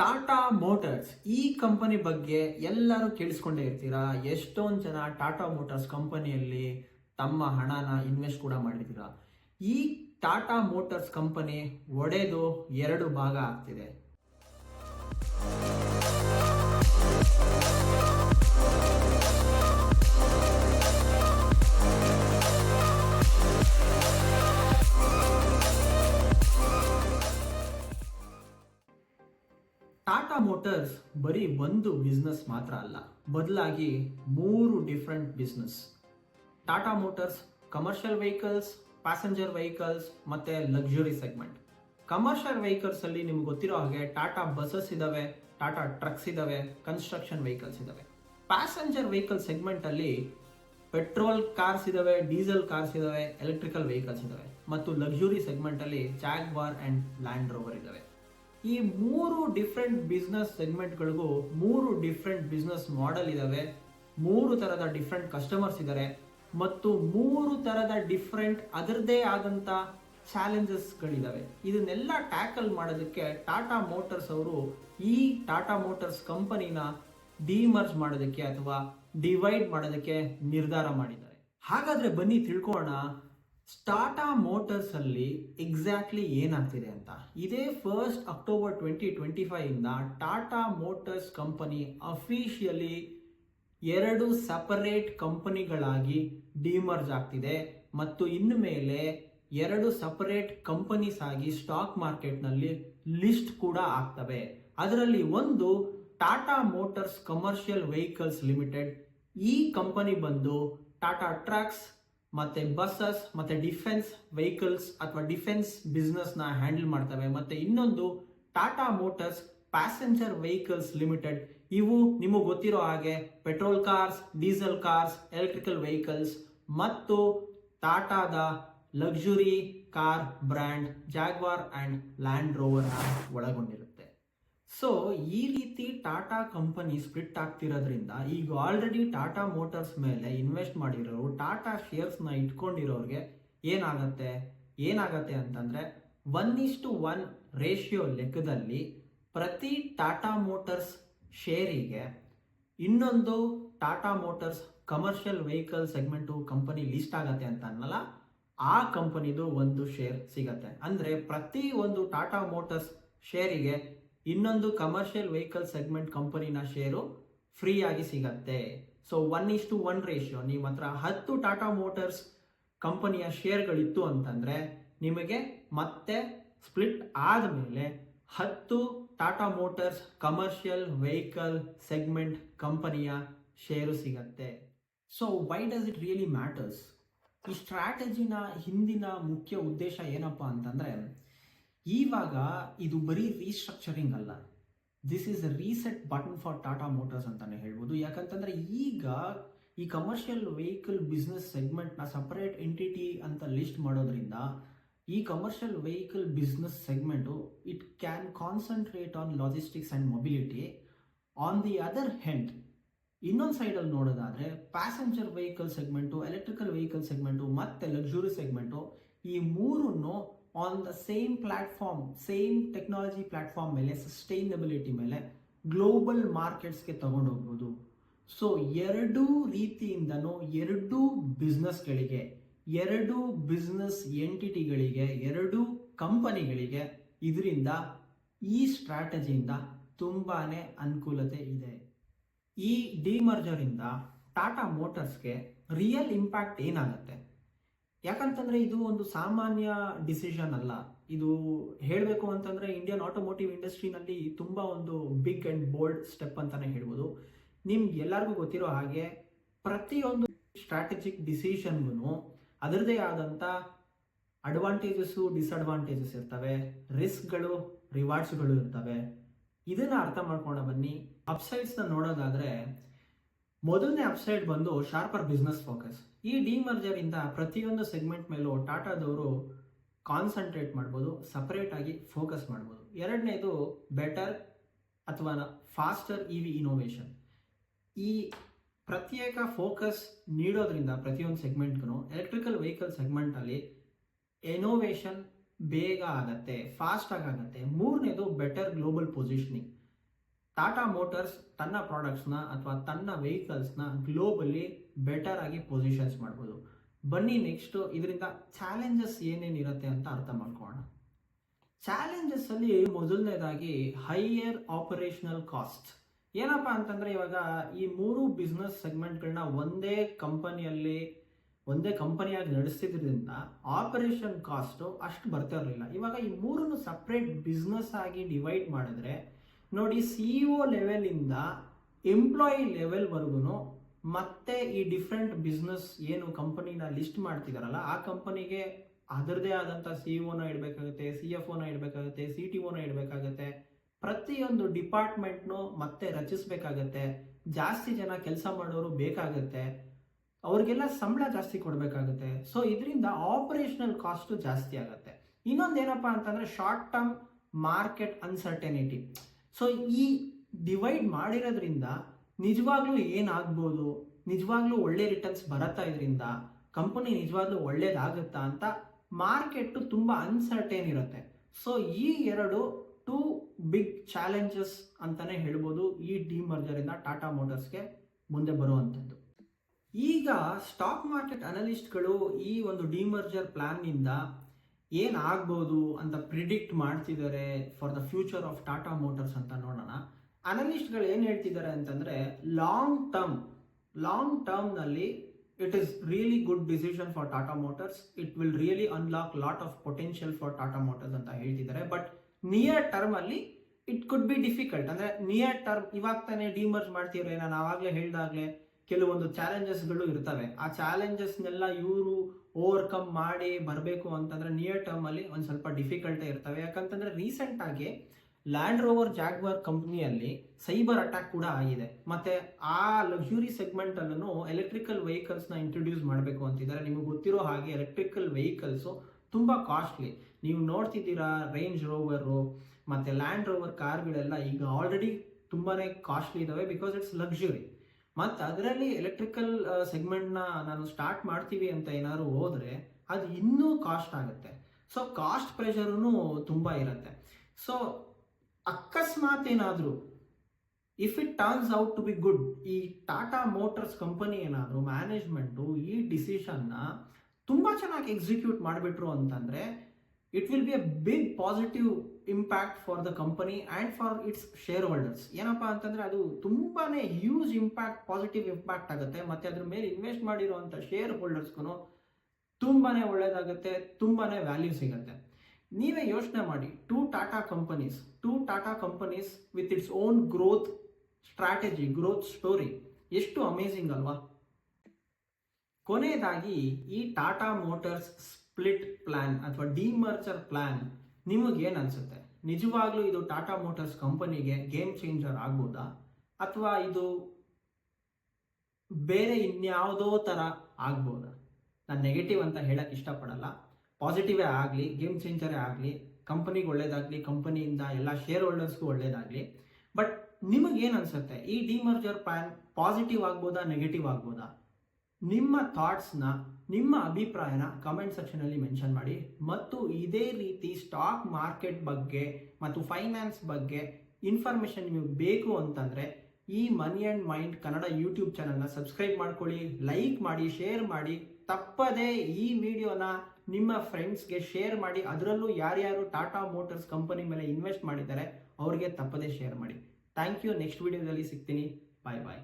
Tata motors, ಈ company ಬಗ್ಗೆ ಎಲ್ಲರೂ ಕೇಳಿಸ್ಕೊಂಡೇ ಇರ್ತೀರಾ? ಎಷ್ಟೊಂದು ಜನ ಟಾಟಾ ಮೋಟರ್ಸ್ ಕಂಪನಿಯಲ್ಲಿ ತಮ್ಮ ಹಣನ ಇನ್ವೆಸ್ಟ್ ಕೂಡ ಮಾಡಿದ್ದೀರಾ ಈ ಟಾಟಾ ಮೋಟರ್ಸ್ ಕಂಪನಿ ಒಡೆದು ಎರಡು ಭಾಗ ಆಗ್ತಿದೆ. ಟಾಟಾ ಮೋಟಾರ್ಸ್ ಬರೀ ಒಂದು ಬಿಸ್ನೆಸ್ ಮಾತ್ರ ಅಲ್ಲ. ಬದಲಾಗಿ ಮೂರು different business Tata Motors commercial vehicles passenger vehicles ಮತ್ತೆ ಲಕ್ಸುರಿ ಸೆಗ್ಮೆಂಟ್ ಕಮರ್ಷಿಯಲ್ ವೆಹಿಕಲ್ಸ್ ಅಲ್ಲಿ ನಿಮ್ಗೆ ಗೊತ್ತಿರೋ ಹಾಗೆ ಟಾಟಾ ಬಸ್ಸಸ್ ಇದಾವೆ ಟಾಟಾ ಟ್ರಕ್ಸ್ ಇದಾವೆ ಕನ್ಸ್ಟ್ರಕ್ಷನ್ ವೆಹಿಕಲ್ಸ್ ಇದಾವೆ. ಪ್ಯಾಸೆಂಜರ್ ವೆಹಿಕಲ್ ಸೆಗ್ಮೆಂಟ್ ಅಲ್ಲಿ ಪೆಟ್ರೋಲ್ ಕಾರ್ಸ್ ಇದಾವೆ ಡೀಸೆಲ್ ಕಾರ್ಸ್ ಇದಾವೆ ಎಲೆಕ್ಟ್ರಿಕಲ್ ವೆಹಿಕಲ್ಸ್ ಇದಾವೆ. ಮತ್ತು ಲಕ್ಸುರಿ ಸೆಗ್ಮೆಂಟ್ ಅಲ್ಲಿ ಜಾಗ್ವಾರ್ ಅಂಡ್ ಲ್ಯಾಂಡ್ ರೋವರ್ ಇದಾವೆ. ಈ ಮೂರು ಡಿಫ್ರೆಂಟ್ ಬಿಸ್ನೆಸ್ ಸೆಗ್ಮೆಂಟ್ಗಳಿಗೂ ಮೂರು ಡಿಫ್ರೆಂಟ್ ಬಿಸ್ನೆಸ್ ಮಾಡೆಲ್ ಇದಾವೆ. ಮೂರು ತರದ ಡಿಫ್ರೆಂಟ್ ಕಸ್ಟಮರ್ಸ್ ಇದ್ದಾರೆ ಮತ್ತು ಮೂರು ತರದ ಡಿಫ್ರೆಂಟ್ ಅದರದೇ ಆದಂತ ಚಾಲೆಂಜಸ್ಗಳಿದ್ದಾವೆ ಇದನ್ನೆಲ್ಲ ಟ್ಯಾಕಲ್ ಮಾಡೋದಕ್ಕೆ ಟಾಟಾ ಮೋಟರ್ಸ್ ಅವರು ಈ ಟಾಟಾ ಮೋಟರ್ಸ್ ಕಂಪನಿನ ಡಿಮರ್ಜ್ ಮಾಡೋದಕ್ಕೆ ಅಥವಾ ಡಿವೈಡ್ ಮಾಡೋದಕ್ಕೆ ನಿರ್ಧಾರ ಮಾಡಿದ್ದಾರೆ. ಹಾಗಾದ್ರೆ ಬನ್ನಿ ತಿಳ್ಕೊಳ್ಳೋಣ ಟಾಟಾ ಮೋಟಾರ್ಸ್ ಅಲ್ಲಿ ಎಕ್ಸಾಕ್ಟ್ಲಿ ಏನಾಗ್ತಿದೆ ಅಂತ? ಇದೇ first October twenty twenty five ಇಂದ ಟಾಟಾ ಮೋಟರ್ಸ್ ಕಂಪನಿ ಅಫಿಷಿಯಲಿ ಎರಡು ಸಪರೇಟ್ ಕಂಪನಿಗಳಾಗಿ ಡಿಮರ್ಜ್ ಆಗ್ತಿದೆ ಮತ್ತು ಇನ್ನು ಮೇಲೆ ಎರಡು ಸಪರೇಟ್ ಕಂಪನೀಸ್ ಆಗಿ ಸ್ಟಾಕ್ ಮಾರ್ಕೆಟ್ನಲ್ಲಿ ಲಿಸ್ಟ್ ಕೂಡ ಆಗ್ತವೆ. ಅದರಲ್ಲಿ ಒಂದು Tata motors commercial vehicles limited ಈ ಕಂಪನಿ ಬಂದು ಟಾಟಾ ಟ್ರಕ್ಸ್ ಮತ್ತೆ ಬಸ್ಸಸ್ ಮತ್ತೆ ಡಿಫೆನ್ಸ್ ವೆಹಿಕಲ್ಸ್ ಅಥವಾ ಡಿಫೆನ್ಸ್ ಬಿಸ್ನೆಸ್ನ ಹ್ಯಾಂಡಲ್ ಮಾಡ್ತವೆ. ಮತ್ತೆ ಇನ್ನೊಂದು Tata motors passenger vehicles limited ಇವು ನಿಮಗೆ ಗೊತ್ತಿರೋ ಹಾಗೆ petrol cars diesel cars electrical vehicles ಮತ್ತು ಟಾಟಾದ luxury car brand Jaguar and Land Rover ಒಳಗೊಂಡಿರುತ್ತೆ. ಸೊ ಈ ರೀತಿ ಟಾಟಾ ಕಂಪನಿ ಸ್ಪ್ಲಿಟ್ ಆಗ್ತಿರೋದ್ರಿಂದ ಈಗ ಆಲ್ರೆಡಿ ಟಾಟಾ ಮೋಟಾರ್ಸ್ ಮೇಲೆ ಇನ್ವೆಸ್ಟ್ ಮಾಡಿರೋರು ಟಾಟಾ ಶೇರ್ಸ್ನ ಇಟ್ಕೊಂಡಿರೋರಿಗೆ ಏನಾಗತ್ತೆ? ಏನಾಗತ್ತೆ ಅಂತಂದ್ರೆ ಒನ್ ಇಷ್ಟು ಒನ್ ರೇಷಿಯೋ ಲೆಕ್ಕದಲ್ಲಿ ಪ್ರತಿ ಟಾಟಾ ಮೋಟರ್ಸ್ ಶೇರಿಗೆ ಇನ್ನೊಂದು Tata motors commercial vehicle segment company list ಆಗತ್ತೆ ಅಂತ ಅನ್ನಲ್ಲ, ಆ ಕಂಪನಿದು ಒಂದು ಶೇರ್ ಸಿಗತ್ತೆ. ಅಂದ್ರೆ ಪ್ರತಿ ಒಂದು ಟಾಟಾ ಮೋಟರ್ಸ್ ಶೇರಿಗೆ ಇನ್ನೊಂದು ಕಮರ್ಷಿಯಲ್ ವೆಹಿಕಲ್ ಸೆಗ್ಮೆಂಟ್ ಕಂಪನಿನ ಶೇರು ಫ್ರೀ ಆಗಿ ಸಿಗತ್ತೆ. So one is to one ratio ನಿಮ್ಮ ಹತ್ರ ಹತ್ತು ಟಾಟಾ ಮೋಟರ್ಸ್ ಕಂಪನಿಯ ಶೇರ್ಗಳಿತ್ತು ಅಂತಂದ್ರೆ ನಿಮಗೆ ಮತ್ತೆ ಸ್ಪ್ಲಿಟ್ ಆದಮೇಲೆ ಹತ್ತು Tata motors commercial vehicle segment ಕಂಪನಿಯ ಶೇರು ಸಿಗತ್ತೆ. So why does it really matters ಈ ಸ್ಟ್ರಾಟಜಿನ ಹಿಂದಿನ ಮುಖ್ಯ ಉದ್ದೇಶ ಏನಪ್ಪಾ ಅಂತಂದ್ರೆ ಇವಾಗ ಇದು ಬರೀ ರೀಸ್ಟ್ರಕ್ಚರಿಂಗ್ ಅಲ್ಲ. This is reset button for Tata Motors ಅಂತಾನೆ ಹೇಳ್ಬೋದು. ಯಾಕಂತಂದ್ರೆ ಈಗ ಈ ಕಮರ್ಷಿಯಲ್ ವೆಹಿಕಲ್ ಬಿಸ್ನೆಸ್ ಸೆಗ್ಮೆಂಟ್ನ ಸಪರೇಟ್ ಎಂಟಿಟಿ ಅಂತ ಲಿಸ್ಟ್ ಮಾಡೋದ್ರಿಂದ ಈ commercial vehicle business segment it can concentrate on logistics and mobility on the other hand ಇನ್ನೊಂದು ಸೈಡಲ್ಲಿ ನೋಡೋದಾದ್ರೆ passenger vehicle segment electrical vehicle segment ಮತ್ತೆ ಲಕ್ಸುರಿ ಸೆಗ್ಮೆಂಟು ಈ ಮೂರನ್ನು on the same platform same technology platform ಮೇಲೆ sustainability ಮೇಲೆ global ಮಾರ್ಕೆಟ್ಸ್ಗೆ ತಗೊಂಡೋಗ್ಬೋದು ಸೊ ಎರಡೂ ರೀತಿಯಿಂದನೂ ಎರಡೂ ಬಿಸ್ನೆಸ್ಗಳಿಗೆ ಎರಡು ಬಿಸ್ನೆಸ್ ಎಂಟಿಟಿಗಳಿಗೆ ಎರಡು ಕಂಪನಿಗಳಿಗೆ ಇದರಿಂದ ಈ ಸ್ಟ್ರಾಟಜಿಯಿಂದ ತುಂಬಾ ಅನುಕೂಲತೆ ಇದೆ. ಈ ಡಿಮರ್ಜರಿಂದ ಟಾಟಾ ಮೋಟರ್ಸ್ಗೆ ರಿಯಲ್ ಇಂಪ್ಯಾಕ್ಟ್ ಏನಾಗುತ್ತೆ? ಯಾಕಂತಂದ್ರೆ ಇದು ಒಂದು ಸಾಮಾನ್ಯ ಡಿಸಿಷನ್ ಅಲ್ಲ. ಇದು ಹೇಳಬೇಕು ಅಂತಂದ್ರೆ ಇಂಡಿಯನ್ ಆಟೋಮೋಟಿವ್ ಇಂಡಸ್ಟ್ರಿನಲ್ಲಿ ತುಂಬಾ ಒಂದು ಬಿಗ್ ಅಂಡ್ ಬೋಲ್ಡ್ ಸ್ಟೆಪ್ ಅಂತಾನೆ ಹೇಳ್ಬೋದು. ನಿಮ್ಗೆ ಎಲ್ಲರಿಗೂ ಗೊತ್ತಿರೋ ಹಾಗೆ ಪ್ರತಿಯೊಂದು ಸ್ಟ್ರಾಟಜಿಕ್ ಡಿಸಿಷನ್ಗೂ ಅದರದೇ ಆದಂಥ ಅಡ್ವಾಂಟೇಜಸ್ಸು ಡಿಸ್ಅಡ್ವಾಂಟೇಜಸ್ ಇರ್ತವೆ. ರಿಸ್ಕ್ಗಳು ರಿವಾರ್ಡ್ಸ್ಗಳು ಇರ್ತವೆ. ಇದನ್ನ ಅರ್ಥ ಮಾಡ್ಕೊಂಡು ಬನ್ನಿ. ಅಪ್ಸೈಡ್ಸ್ನ ನೋಡೋದಾದ್ರೆ ಮೊದಲನೇ ಅಪ್ಸೈಡ್ ಬಂದು ಶಾರ್ಪರ್ ಬಿಸ್ನೆಸ್ ಫೋಕಸ್ ಈ ಡಿಮರ್ಜರ್ ಇಂದ ಪ್ರತಿಯೊಂದು ಸೆಗ್ಮೆಂಟ್ ಮೇಲೂ ಟಾಟಾದವರು ಕಾನ್ಸಂಟ್ರೇಟ್ ಮಾಡ್ಬೋದು ಸಪರೇಟ್ ಆಗಿ ಫೋಕಸ್ ಮಾಡ್ಬೋದು. ಎರಡನೇದು ಬೆಟರ್ ಅಥವಾ ಫಾಸ್ಟರ್ ಇ ವಿ ಇನೋವೇಷನ್ ಈ ಪ್ರತ್ಯೇಕ ಫೋಕಸ್ ನೀಡೋದ್ರಿಂದ ಪ್ರತಿಯೊಂದು ಸೆಗ್ಮೆಂಟ್ಗೂ ಎಲೆಕ್ಟ್ರಿಕಲ್ ವೆಹಿಕಲ್ ಸೆಗ್ಮೆಂಟಲ್ಲಿ ಇನೋವೇಷನ್ ಬೇಗ ಆಗತ್ತೆ ಫಾಸ್ಟ್ ಆಗುತ್ತೆ ಆಗತ್ತೆ. ಮೂರನೇದು better global positioning Tata motors ತನ್ನ ಪ್ರಾಡಕ್ಟ್ಸ್ನ ಅಥವಾ ತನ್ನ ವೆಹಿಕಲ್ಸ್ನ ಗ್ಲೋಬಲಿ ಬೆಟರ್ ಆಗಿ ಪೊಸಿಷನ್ಸ್ ಮಾಡ್ಬೋದು. ಬನ್ನಿ ನೆಕ್ಸ್ಟ್ ಇದರಿಂದ ಚಾಲೆಂಜಸ್ ಏನೇನಿರುತ್ತೆ ಅಂತ ಅರ್ಥ ಮಾಡ್ಕೊಳ್ಳೋಣ. ಚಾಲೆಂಜಸ್ ಅಲ್ಲಿ ಮೊದಲನೇದಾಗಿ ಹೈಯರ್ ಆಪರೇಷನಲ್ ಕಾಸ್ಟ್ ಏನಪ್ಪ ಅಂತಂದ್ರೆ ಇವಾಗ ಈ ಮೂರು ಬಿಸ್ನೆಸ್ ಸೆಗ್ಮೆಂಟ್ಗಳನ್ನ ಒಂದೇ ಕಂಪನಿಯಲ್ಲಿ ಒಂದೇ ಕಂಪನಿಯಾಗಿ ನಡೆಸಿದ್ರಿಂದ ಆಪರೇಷನ್ ಕಾಸ್ಟ್ ಅಷ್ಟು ಬರ್ತಾ ಇರಲಿಲ್ಲ. ಇವಾಗ ಈ ಮೂರನ್ನು ಸಪ್ರೇಟ್ ಬಿಸ್ನೆಸ್ ಆಗಿ ಡಿವೈಡ್ ಮಾಡಿದ್ರೆ ನೋಡಿ ಸಿ ಒ ಲೆವೆಲಿಂದ ಎಂಪ್ಲಾಯಿ ಲೆವೆಲ್ವರೆಗೂ ಮತ್ತೆ ಈ ಡಿಫ್ರೆಂಟ್ ಬಿಸ್ನೆಸ್ ಏನು ಕಂಪನಿನ ಲಿಸ್ಟ್ ಮಾಡ್ತಿದಾರಲ್ಲ, ಆ ಕಂಪನಿಗೆ ಅದರದೇ ಆದಂಥ ಸಿ ಒನ ಇಡಬೇಕಾಗುತ್ತೆ ಸಿ ಎಫ್ ಒನ ಇಡಬೇಕಾಗುತ್ತೆ ಸಿ ಟಿ ಒನ ಇಡಬೇಕಾಗುತ್ತೆ. ಪ್ರತಿಯೊಂದು ಡಿಪಾರ್ಟ್ಮೆಂಟ್ನು ಮತ್ತೆ ರಚಿಸಬೇಕಾಗತ್ತೆ. ಜಾಸ್ತಿ ಜನ ಕೆಲಸ ಮಾಡೋರು ಬೇಕಾಗತ್ತೆ. ಅವ್ರಿಗೆಲ್ಲ ಸಂಬಳ ಜಾಸ್ತಿ ಕೊಡಬೇಕಾಗುತ್ತೆ. ಸೊ ಇದರಿಂದ ಆಪರೇಷನಲ್ ಕಾಸ್ಟು ಜಾಸ್ತಿ ಆಗುತ್ತೆ. ಇನ್ನೊಂದೇನಪ್ಪ ಅಂತಂದ್ರೆ short term market uncertainty so ಈ ಡಿವೈಡ್ ಮಾಡಿರೋದ್ರಿಂದ ನಿಜವಾಗ್ಲೂ ಏನಾಗ್ಬೋದು? ನಿಜವಾಗ್ಲೂ ಒಳ್ಳೆ ರಿಟರ್ನ್ಸ್ ಬರತ್ತಾ ಇದರಿಂದ ಕಂಪನಿ ನಿಜವಾಗ್ಲೂ ಒಳ್ಳೇದಾಗುತ್ತಾ ಅಂತ ಮಾರ್ಕೆಟ್ ತುಂಬ ಅನ್ಸರ್ಟೇನ್ ಇರುತ್ತೆ. ಸೊ ಈ ಎರಡು ಟೂ ಬಿಗ್ ಚಾಲೆಂಜಸ್ ಅಂತಾನೆ ಹೇಳ್ಬೋದು ಈ ಡಿಮರ್ಜರಿಂದ ಟಾಟಾ ಮೋಟರ್ಸ್ಗೆ ಮುಂದೆ ಬರುವಂಥದ್ದು. ಈಗ ಸ್ಟಾಕ್ ಮಾರ್ಕೆಟ್ ಅನಲಿಸ್ಟ್ಗಳು ಈ ಒಂದು ಡಿಮರ್ಜರ್ ಪ್ಲಾನ್ನಿಂದ ಏನಾಗ್ಬೋದು ಅಂತ ಪ್ರಿಡಿಕ್ಟ್ ಮಾಡ್ತಿದ್ದಾರೆ for the future of Tata motors ಅಂತ ನೋಡೋಣ. ಅನಲಿಸ್ಟ್ಗಳು ಏನು ಹೇಳ್ತಿದ್ದಾರೆ ಅಂತಂದರೆ long term long ಟರ್ಮ್ನಲ್ಲಿ it is really good decision for Tata motors it will really unlock lot of potential for Tata motors ಅಂತ ಹೇಳ್ತಿದ್ದಾರೆ. ಬಟ್ ನಿಯರ್ ಟರ್ಮ್ ಅಲ್ಲಿ ಇಟ್ ಕುಡ್ ಬಿ ಡಿಫಿಕಲ್ಟ್ ಅಂದ್ರೆ ನಿಯರ್ ಟರ್ಮ್ ಇವಾಗ ತಾನೇ ಡಿಮರ್ಜ್ ಮಾಡ್ತಿದ್ರೆ ನಾನು ಆವಾಗಲೇ ಹೇಳ್ದಾಗ್ಲೇ ಕೆಲವೊಂದು ಚಾಲೆಂಜಸ್ಗಳು ಇರ್ತವೆ. ಆ ಚಾಲೆಂಜಸ್ನೆಲ್ಲ ಇವರು ಓವರ್ಕಮ್ ಮಾಡಿ ಬರಬೇಕು ಅಂತಂದ್ರೆ ನಿಯರ್ ಟರ್ಮ್ ಅಲ್ಲಿ ಒಂದು ಸ್ವಲ್ಪ ಡಿಫಿಕಲ್ಟೇ ಇರ್ತವೆ. ಯಾಕಂತಂದ್ರೆ ರೀಸೆಂಟ್ ಆಗಿ ಲ್ಯಾಂಡ್ ರೋವರ್ ಜಾಗ್ವಾರ್ ಕಂಪ್ನಿಯಲ್ಲಿ ಸೈಬರ್ ಅಟ್ಯಾಕ್ ಕೂಡ ಆಗಿದೆ. ಮತ್ತೆ ಆ ಲಕ್ಸುರಿ ಸೆಗ್ಮೆಂಟ್ ಅಲ್ಲೂ ಎಲೆಕ್ಟ್ರಿಕಲ್ ವೆಹಿಕಲ್ಸ್ನ ಇಂಟ್ರೊಡ್ಯೂಸ್ ಮಾಡಬೇಕು ಅಂತಿದ್ದಾರೆ. ನಿಮಗೆ ಗೊತ್ತಿರೋ ಹಾಗೆ ಎಲೆಕ್ಟ್ರಿಕಲ್ ವೆಹಿಕಲ್ಸ್ ತುಂಬಾ ಕಾಸ್ಟ್ಲಿ ನೀವು ನೋಡ್ತಿದ್ದೀರಾ ರೇಂಜ್ ರೋವರು ಮತ್ತೆ ಲ್ಯಾಂಡ್ ರೋವರ್ ಕಾರ್ಗಳೆಲ್ಲ ಈಗ ಆಲ್ರೆಡಿ ತುಂಬಾನೇ ಕಾಸ್ಟ್ಲಿ ಇದಾವೆ ಬಿಕಾಸ್ ಇಟ್ಸ್ ಲಕ್ಸುರಿ ಮತ್ತು ಅದರಲ್ಲಿ ಎಲೆಕ್ಟ್ರಿಕಲ್ ಸೆಗ್ಮೆಂಟ್ನ ನಾನು ಸ್ಟಾರ್ಟ್ ಮಾಡ್ತೀವಿ ಅಂತ ಏನಾದ್ರು ಹೋದ್ರೆ ಅದು ಇನ್ನೂ ಕಾಸ್ಟ್ ಆಗುತ್ತೆ. ಸೊ ಕಾಸ್ಟ್ ಪ್ರೆಷರೂ ತುಂಬ ಇರುತ್ತೆ. ಸೊ ಅಕಸ್ಮಾತ್ ಏನಾದರೂ if it turns out to be good ಈ ಟಾಟಾ ಮೋಟರ್ಸ್ ಕಂಪನಿ ಏನಾದರೂ ಮ್ಯಾನೇಜ್ಮೆಂಟು ಈ ಡಿಸಿಷನ್ನ ತುಂಬ ಚೆನ್ನಾಗಿ ಎಕ್ಸಿಕ್ಯೂಟ್ ಮಾಡಿಬಿಟ್ರು ಅಂತಂದರೆ it will be a big positive impact for the company and for its shareholders ಏನಪ್ಪ ಅಂತಂದರೆ ಅದು ತುಂಬಾ ಹ್ಯೂಜ್ ಇಂಪ್ಯಾಕ್ಟ್ ಪಾಸಿಟಿವ್ ಇಂಪ್ಯಾಕ್ಟ್ ಆಗುತ್ತೆ. ಮತ್ತು ಅದ್ರ ಮೇಲೆ ಇನ್ವೆಸ್ಟ್ ಮಾಡಿರುವಂಥ ಶೇರ್ ಹೋಲ್ಡರ್ಸ್ಗೂ ತುಂಬಾ ಒಳ್ಳೆಯದಾಗುತ್ತೆ ತುಂಬಾ ವ್ಯಾಲ್ಯೂ ಸಿಗುತ್ತೆ. ನೀವೇ ಯೋಚನೆ ಮಾಡಿ two Tata companies two Tata companies with its own growth strategy growth story ಎಷ್ಟು ಅಮೇಝಿಂಗ್ ಅಲ್ವಾ? ಕೊನೆಯದಾಗಿ ಈ ಟಾಟಾ ಮೋಟರ್ಸ್ ಸ್ಪ್ಲಿಟ್ ಪ್ಲಾನ್ ಅಥವಾ ಡಿಮರ್ಚರ್ ಪ್ಲಾನ್ ನಿಮಗೇನು ಅನಿಸುತ್ತೆ? ನಿಜವಾಗ್ಲೂ ಇದು ಟಾಟಾ ಮೋಟರ್ಸ್ ಕಂಪನಿಗೆ ಗೇಮ್ ಚೇಂಜರ್ ಆಗ್ಬೋದಾ? ಅಥವಾ ಇದು ಬೇರೆ ಇನ್ಯಾವುದೋ ಥರ ಆಗ್ಬೋದಾ? ನಾನು ನೆಗೆಟಿವ್ ಅಂತ ಹೇಳಕ್ಕೆ ಇಷ್ಟಪಡಲ್ಲ. ಪಾಸಿಟಿವೇ ಆಗಲಿ ಗೇಮ್ ಚೇಂಜರೇ ಆಗಲಿ ಕಂಪನಿಗೆ ಒಳ್ಳೇದಾಗಲಿ ಕಂಪನಿಯಿಂದ ಎಲ್ಲ ಶೇರ್ ಹೋಲ್ಡರ್ಸ್ಗೂ ಒಳ್ಳೇದಾಗಲಿ. ಬಟ್ ನಿಮಗೇನು ಅನಿಸುತ್ತೆ? ಈ ಡಿಮರ್ಜರ್ ಪ್ಲಾನ್ ಪಾಸಿಟಿವ್ ಆಗ್ಬೋದಾ ನೆಗೆಟಿವ್ ಆಗ್ಬೋದಾ? ನಿಮ್ಮ ಥಾಟ್ಸ್ನ ನಿಮ್ಮ ಅಭಿಪ್ರಾಯನ ಕಮೆಂಟ್ ಸೆಕ್ಷನಲ್ಲಿ ಮೆನ್ಷನ್ ಮಾಡಿ. ಮತ್ತು ಇದೇ ರೀತಿ ಸ್ಟಾಕ್ ಮಾರ್ಕೆಟ್ ಬಗ್ಗೆ ಮತ್ತು ಫೈನಾನ್ಸ್ ಬಗ್ಗೆ ಇನ್ಫಾರ್ಮೇಷನ್ ನಿಮಗೆ ಬೇಕು ಅಂತಂದರೆ ಈ money and mind Kannada YouTube ಚಾನಲ್ನ ಸಬ್ಸ್ಕ್ರೈಬ್ ಮಾಡ್ಕೊಳ್ಳಿ ಲೈಕ್ ಮಾಡಿ ಶೇರ್ ಮಾಡಿ. ತಪ್ಪದೇ ಈ ವಿಡಿಯೋನ ನಿಮ್ಮ ಫ್ರೆಂಡ್ಸ್ಗೆ ಶೇರ್ ಮಾಡಿ. ಅದರಲ್ಲೂ ಯಾರ್ಯಾರು ಟಾಟಾ ಮೋಟರ್ಸ್ ಕಂಪನಿ ಮೇಲೆ ಇನ್ವೆಸ್ಟ್ ಮಾಡಿದ್ದಾರೆ, ಅವ್ರಿಗೆ ತಪ್ಪದೇ ಶೇರ್ ಮಾಡಿ. ಥ್ಯಾಂಕ್ ಯು ನೆಕ್ಸ್ಟ್ ವಿಡಿಯೋದಲ್ಲಿ ಸಿಗ್ತೀನಿ. ಬಾಯ್ ಬಾಯ್